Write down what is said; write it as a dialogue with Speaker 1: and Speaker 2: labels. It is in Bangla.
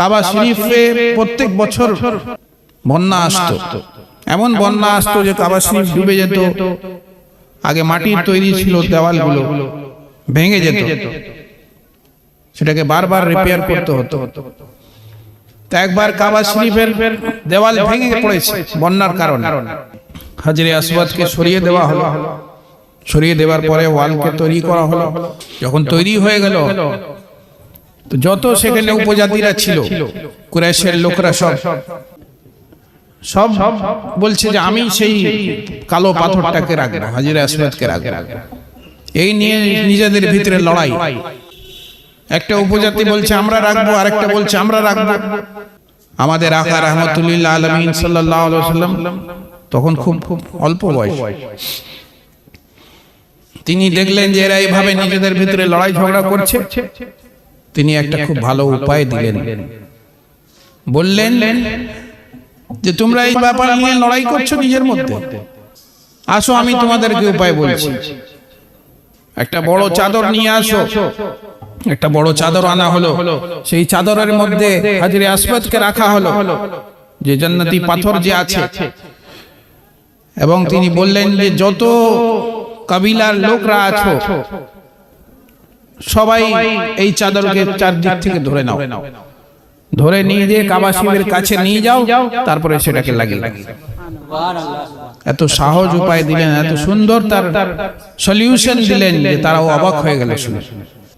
Speaker 1: কাবা শরীফে প্রত্যেক বছর বন্যা আসতো। এমন বন্যা আসতো যে কাবা শরীফ ডুবে যেত। আগে মাটির তৈরি ছিল দেওয়ালগুলো। ভেঙে যেত। সেটাকে বারবার রিপেয়ার করতে হতো। তা একবার কাবা শরীফের দেওয়াল ভেঙে পড়েছে বন্যার কারণে। হাজরে আসবাদকে সরিয়ে দেওয়া হলো। সরিয়ে দেওয়ার পরে ওয়ালকে তৈরি করা হলো। যখন তৈরি হয়ে গেল তো যত সেখানে উপজাতিরা ছিল কুরাইশের লোকরা সব সব। বলছে যে আমি সেই কালো পাথরটাকে রাখব হাজিরা আসবাদকে রাখব। এই নিয়ে নিজেদের ভিতরে লড়াই। একটা উপজাতি বলছে আমরা রাখব আরেকটা বলছে আমরা রাখব। আমাদের আকা রহমতুল্লাহ আলমিন সাল্লাহ সাল্লাম তখন খুব খুব অল্প বয়স। তিনি দেখলেন যে এরা এইভাবে নিজেদের ভিতরে লড়াই ঝগড়া করছে। তিনি একটা খুব ভালো উপায় দিলেন। বললেন যে তোমরা এই ব্যাপার নিয়ে লড়াই করছ নিজের মধ্যে। আসো আমি তোমাদেরকে উপায় বলছি। একটা বড় চাদর নিয়ে আসো। একটা বড় চাদর আনা হলো। সেই চাদরের মধ্যে হাজিরে আসবাদকে রাখা হলো। যে জান্নাতি পাথর যে আছে। এবং তিনি বললেন যে যত কাবিলার লোকরা আছো সবাই এই চাদরকে চারদিক থেকে ধরে নাও। ধরে নিয়ে যে কাবা শিবের কাছে নিয়ে যাও তারপরে সেটাকে লাগিয়ে এত সহজ উপায় দিলেন এত সুন্দর তার সলিউশন দিলেন যে তারাও অবাক হয়ে গেল শুনে।